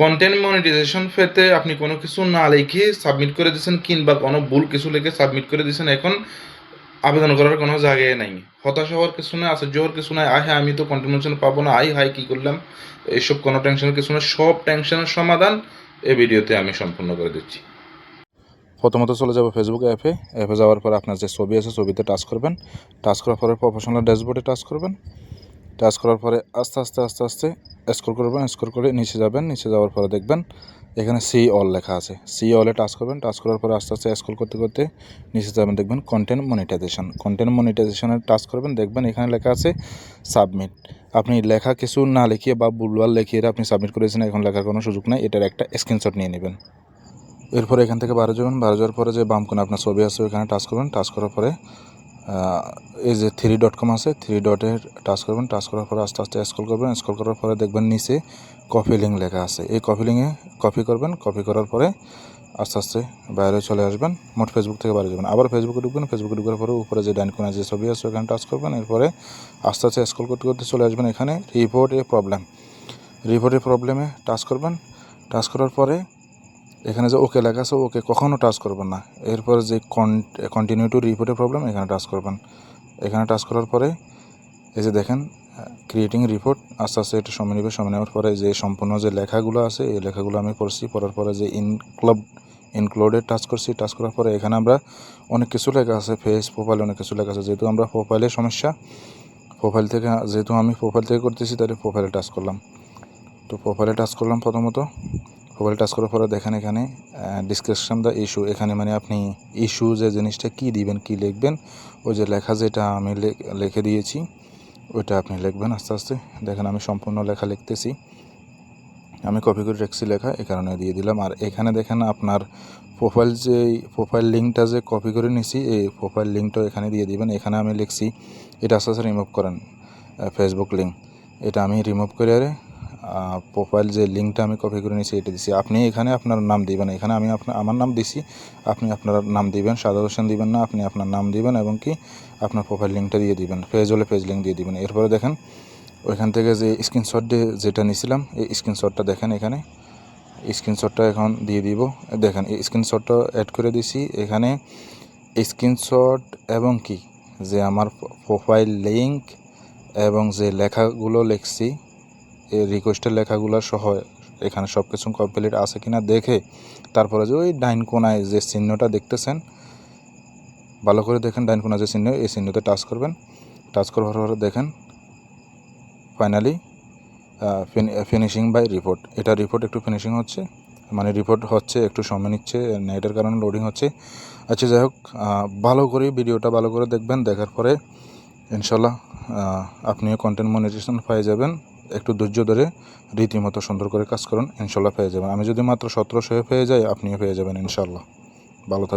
Content monetization পেতে আপনি কোনো কিছু না লিখে সাবমিট করে দিয়েছেন কিংবা কোনো ভুল কিছু লিখে সাবমিট করে দিয়েছেন, এখন আবেদন করার কোনো জায়গায় নাই। হতাশ হওয়ার কিছু নাই, আশ্চর্য হওয়ার কিছু নাই আয় হ্যাঁ আমি তো কন্টেন্ট মনিটাইজেশন পাবো না আই হাই কী করলাম? এইসব কোনো টেনশনের কিছু না সব টেনশনের সমাধান এই ভিডিওতে আমি সম্পূর্ণ করে দিচ্ছি। প্রথমত চলে যাব ফেসবুক অ্যাপে অ্যাপে যাওয়ার পর আপনার যে ছবি আছে, ছবিতে টাচ করবেন। টাচ করার পরে প্রফেশনাল ড্যাশবোর্ডে টাচ করবেন। টাচ করার পরে আস্তে আস্তে আস্তে আস্তে স্ক্রল করবেন স্ক্রল করে নিচে যাবেন, নিচে যাওয়ার পরে দেখবেন এখানে সি অল লেখা আছে। সি অলে টাচ করবেন টাচ করার পরে আস্তে আস্তে স্ক্রল করতে করতে নিচে যাবেন, দেখবেন কন্টেন্ট মনিটাইজেশন কন্টেন্ট মনিটাইজেশনে টাচ করবেন, দেখবেন এখানে লেখা আছে সাবমিট আপনি লেখা কিছু না লিখিয়ে বা বুলওয়াল লিখিয়ে আপনি সাবমিট করেছেন, এখন লেখার কোনো সুযোগ নেই, এটার একটা স্ক্রিনশট নিয়ে নেবেন। এরপরে এখান থেকে বারো যাবেন, বারো যাওয়ার পরে যে বাম আপনার ছবি আছে ওইখানে টাচ করবেন টাচ করার পরে এই যে থ্রি ডট কম আছে থ্রি ডটের টাচ করবেন টাচ করার পরে আস্তে আস্তে স্ক্রল করবেন স্ক্রল করার পরে দেখবেন নিচে কপি লিঙ্ক লেখা আছে। এই কপি লিঙ্কে কপি করবেন কপি করার পরে আস্তে আস্তে বাইরে চলে আসবেন, মোট ফেসবুক থেকে বাইরে যাবেন। আবার ফেসবুকে ঢুকবেন ফেসবুকে ঢুকার পরে উপরে যে ডান কোণে যে ছবি আছে, ওখানে টাচ করবেন, এরপরে আস্তে আস্তে স্ক্রল করতে করতে চলে আসবেন এখানে রিপোর্ট প্রবলেম রিপোর্টের প্রবলেমে টাচ করবেন টাচ করার পরে এখানে যে ওকে লেখা আছে, ওকে কখনও টাচ করবেন না। এরপর যে কন্টিনিউ টু রিপোর্টের প্রবলেম এখানে টাচ করবেন। এখানে টাচ করার পরে, এই যে দেখেন ক্রিয়েটিং রিপোর্ট আস্তে আস্তে এটা সময় নেবে, সময় নেওয়ার পরে যে সম্পূর্ণ যে লেখাগুলো আছে, এই লেখাগুলো আমি পড়ছি পড়ার পরে যে ইনক্লাব ইনক্লুডে টাচ করছি টাচ করার পরে এখানে আমরা অনেক কিছু লেখা আছে ফেস প্রোফাইলে অনেক কিছু লেখা আছে। যেহেতু আমরা প্রোফাইলের সমস্যা প্রোফাইল থেকে, যেহেতু আমি প্রোফাইল থেকে করতেছি, তাহলে প্রোফাইলে টাচ করলাম। তো প্রোফাইলে টাচ করলাম প্রথমত। প্রোফাইল টাচ করার পরে দেখেন এখানে ডিসক্রিপশন দ্য ইস্যু এখানে মানে আপনি ইস্যু যে জিনিসটা কী দিবেন, কী লিখবেন, ওই যে লেখা যেটা আমি লিখে দিয়েছি, ওইটা আপনি লিখবেন আস্তে আস্তে। দেখেন আমি সম্পূর্ণ লেখা লিখতেছি। আমি কপি করে রেখেছি লেখা এই কারণে দিয়ে দিলাম। আর এখানে দেখেন আপনার প্রোফাইল যে প্রোফাইল লিঙ্কটা যে কপি করে নিছি, এই প্রোফাইল লিঙ্কটা এখানে দিয়ে দিবেন। এখানে আমি লিখছি, এটা আস্তে আস্তে রিমুভ করেন ফেসবুক লিঙ্ক এটা আমি রিমুভ করে আরে প্রোফাইল যে লিঙ্কটা আমি কপি করে নিয়েছি, এটা দিছি। আপনি এখানে আপনার নাম দিবেন, এখানে আমি আপনার আমার নাম দিছি, আপনি আপনার নাম দিবেন সাদা হোসেন দিবেন না, আপনি আপনার নাম দিবেন এবং কি আপনার প্রোফাইল লিঙ্কটা দিয়ে দিবেন পেজ হলে পেজ লিঙ্ক দিয়ে দিবেন। এরপরে দেখেন, ওইখান থেকে যে স্ক্রিনশট দিয়ে যেটা নিয়েছিলাম এই স্ক্রিনশটটা দেখেন এখানে। স্ক্রিনশটটা এখন দিয়ে দিব। দেখেন, এই স্ক্রিনশটটা অ্যাড করে দিছি। এখানে স্ক্রিনশট এবং কি? যে আমার প্রোফাইল লিঙ্ক এবং যে লেখাগুলো লিখছি এই রিকোয়েস্টের লেখাগুলো সহ এখানে সব কিছু কমপ্লিট আছে কিনা দেখে তারপরে যে ওই ডাইন কোনায় যে চিহ্নটা দেখতেছেন, ভালো করে দেখেন ডাইন কোনায় যে চিহ্ন, এই চিহ্নতে টাচ করবেন। টাচ করার পরে দেখেন ফাইনালি ফিনিশিং বাই রিপোর্ট এটা রিপোর্ট একটু ফিনিশিং হচ্ছে মানে রিপোর্ট হচ্ছে, একটু সময় নিচ্ছে নেটের কারণে লোডিং হচ্ছে। আচ্ছা যাই হোক ভালো করে ভিডিওটা ভালো করে দেখবেন, দেখার পরে ইনশাল্লাহ আপনিও কন্টেন্ট মনিটাইজেশন পেয়ে যাবেন। একটু ধৈর্য ধরে রীতিমতো সুন্দর করে কাজ করুন ইনশাল্লাহ পেয়ে যাবেন। আমি যদি মাত্র সতেরোশো পেয়ে যাই, আপনিও পেয়ে যাবেন ইনশাল্লাহ ভালো থাকবেন।